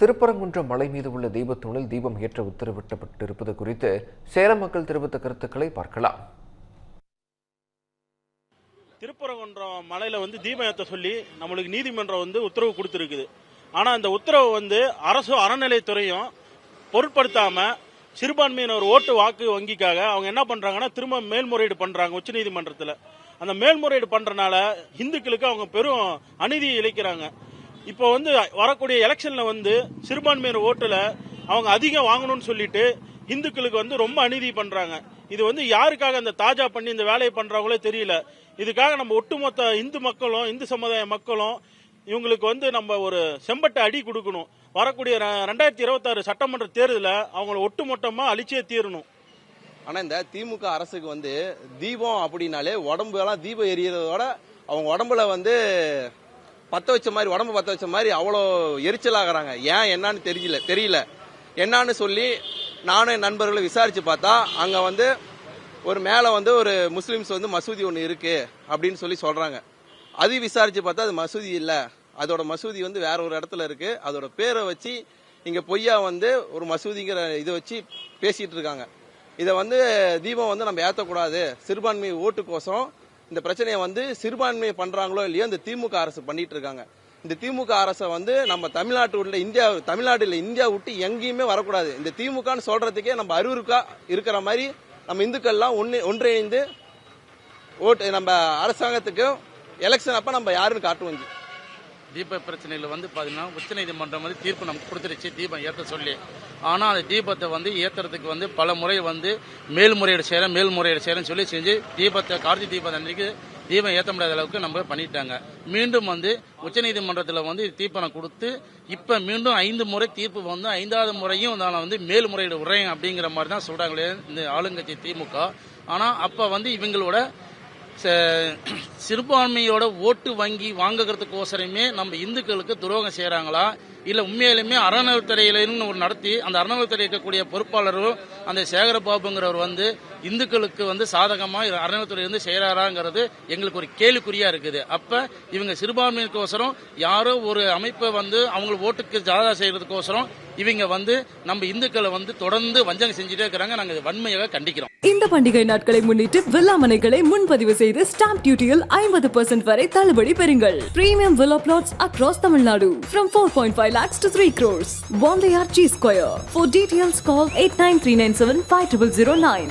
திருப்பரங்குன்றம் மலை மீது உள்ள தீபத்தூணில் தீபம் ஏற்ற உத்தரவிட்டப்பட்டிருப்பது குறித்து சேலம் மக்கள் தெரிவித்த கருத்துக்களை பார்க்கலாம். திருப்பரங்குன்றம் மலையில வந்து தீபம் ஏற்ற சொல்லி நம்மளுக்கு நீதிமன்றம் வந்து உத்தரவு கொடுத்துருக்குது. ஆனா அந்த உத்தரவு வந்து அரசு அறநிலைத்துறையும் பொருட்படுத்தாம சிறுபான்மையினர் ஓட்டு வாக்கு வங்கிக்காக அவங்க என்ன பண்றாங்கன்னா திரும்ப மேல்முறையீடு பண்றாங்க உச்சநீதிமன்றத்தில். அந்த மேல்முறையீடு பண்றனால இந்துக்களுக்கு அவங்க பெரும் அநீதியை இழைக்கிறாங்க. இப்போ வந்து வரக்கூடிய எலெக்ஷன்ல வந்து சிறுபான்மையினர் ஓட்டுல அவங்க அதிகம் வாங்கணும்னு சொல்லிட்டு இந்துக்களுக்கு வந்து ரொம்ப அநீதி பண்றாங்க. இது வந்து யாருக்காக அந்த தாஜா பண்ணி இந்த வேலையை பண்றாங்களோ தெரியல. இதுக்காக நம்ம ஒட்டுமொத்த இந்து மக்களும் இந்து சமுதாய மக்களும் இவங்களுக்கு வந்து நம்ம ஒரு செம்பட்டை அடி கொடுக்கணும். வரக்கூடிய ரெண்டாயிரத்தி இருபத்தாறு சட்டமன்ற தேர்தலில் அவங்கள ஒட்டுமொத்தமாக அழிச்சே தீரணும். ஆனால் இந்த திமுக அரசுக்கு வந்து தீபம் அப்படின்னாலே உடம்பு எல்லாம் தீபம் எரியறதோட அவங்க உடம்புல வந்து பத்த வச்ச மாதிரி உடம்பு பத்த வச்ச மாதிரி அவ்வளோ எரிச்சலாகிறாங்க. ஏன் என்னன்னு தெரியல தெரியல. என்னன்னு சொல்லி நானும் என் நண்பர்களும் விசாரித்து பார்த்தா அங்கே வந்து ஒரு மேலே வந்து ஒரு முஸ்லீம்ஸ் வந்து மசூதி ஒன்று இருக்கு அப்படின்னு சொல்லி சொல்கிறாங்க அது விசாரித்து பார்த்தா அது மசூதி இல்லை. அதோட மசூதி வந்து வேற ஒரு இடத்துல இருக்கு. அதோட பேரை வச்சு இங்கே பொய்யா வந்து ஒரு மசூதிங்கிற இதை வச்சு பேசிகிட்டு இருக்காங்க. இதை வந்து தீபம் வந்து நம்ம ஏற்றக்கூடாது சிறுபான்மை ஓட்டுக்கோசம் இந்த பிரச்சனையை வந்து சிறுபான்மையை பண்றாங்களோ இல்லையோ இந்த திமுக அரசு பண்ணிட்டு இருக்காங்க. இந்த திமுக அரசை வந்து நம்ம தமிழ்நாட்டு உள்ள இந்தியா தமிழ்நாடு இல்ல இந்தியா விட்டு எங்கேயுமே வரக்கூடாது. இந்த திமுகன்னு சொல்றதுக்கே நம்ம அறிவுறுக்கா இருக்கிற மாதிரி நம்ம இந்துக்கள்லாம் ஒன்று ஒன்றிணைந்து ஓட்டு நம்ம அரசாங்கத்துக்கு எலெக்ஷன் அப்ப நம்ம யாருன்னு காட்டுவோம் தீப பிரச்சனையில் வந்து பார்த்தீங்கன்னா உச்சநீதிமன்றம் வந்து தீர்ப்பு நமக்கு கொடுத்துருச்சு. தீபம் ஏற்ற சொல்லி. ஆனால் அந்த தீபத்தை வந்து ஏற்றுறதுக்கு வந்து பல முறை வந்து மேல்முறையீடு செய்கிறேன் மேல்முறையீடு செய்கிறேன்னு சொல்லி செஞ்சு தீபத்தை கார்த்திகை தீபம் அன்றைக்கு தீபம் ஏற்ற முடியாத அளவுக்கு நம்ம பண்ணிட்டாங்க. மீண்டும் வந்து உச்சநீதிமன்றத்தில் வந்து தீர்ப்பனம் கொடுத்து இப்போ மீண்டும் ஐந்து முறை தீர்ப்பு வந்து ஐந்தாவது முறையும் நான் வந்து மேல்முறையீடு விடுறேன் அப்படிங்கிற மாதிரி தான் சொல்கிறாங்களே இந்த ஆளுங்கட்சி திமுக. ஆனால் அப்போ வந்து இவங்களோட ச- சிறுபான்மையோட ஓட்டு வங்கி வாங்குறதுக்கோசரமே நம்ம இந்துக்களுக்கு துரோகம் செய்கிறாங்களா இல்ல உண்மையிலுமே அறநிலைத்துறையிலன்னு ஒரு நடத்தி அந்த அறநிலைத்துறை இருக்கக்கூடிய பொறுப்பாளரும் அந்த சேகரபாபுங்கிறவர் வந்து இந்துக்களுக்கு வந்து சாதகமா அறநிலைத்துறை வந்து செய்யறாராங்கிறது எங்களுக்கு ஒரு கேள்விக்குறியா இருக்குது. அப்ப இவங்க சிறுபான்மையினருக்கோசரம் யாரோ ஒரு அமைப்பை வந்து அவங்க ஓட்டுக்கு ஜாதா செய்யறதுக்கோசரம் இவங்க வந்து நம்ம இந்துக்களை வந்து தொடர்ந்து வஞ்சகம் செஞ்சுட்டே இருக்கிறாங்க. நாங்க வன்மையாக கண்டிக்கிறோம். இந்த பண்டிகை நாட்களை முன்னிட்டு வில்லாமனைகளை முன்பதிவு செய்து ஸ்டாம்ப் டியூட்டியில் ஐம்பது பர்சன்ட் வரை தள்ளுபடி பெறுங்கள். Premium villa plots across Tamil Nadu from four point five lakhs to three crores வாந்தையார் G square for details call eight nine three nine seven five triple zero nine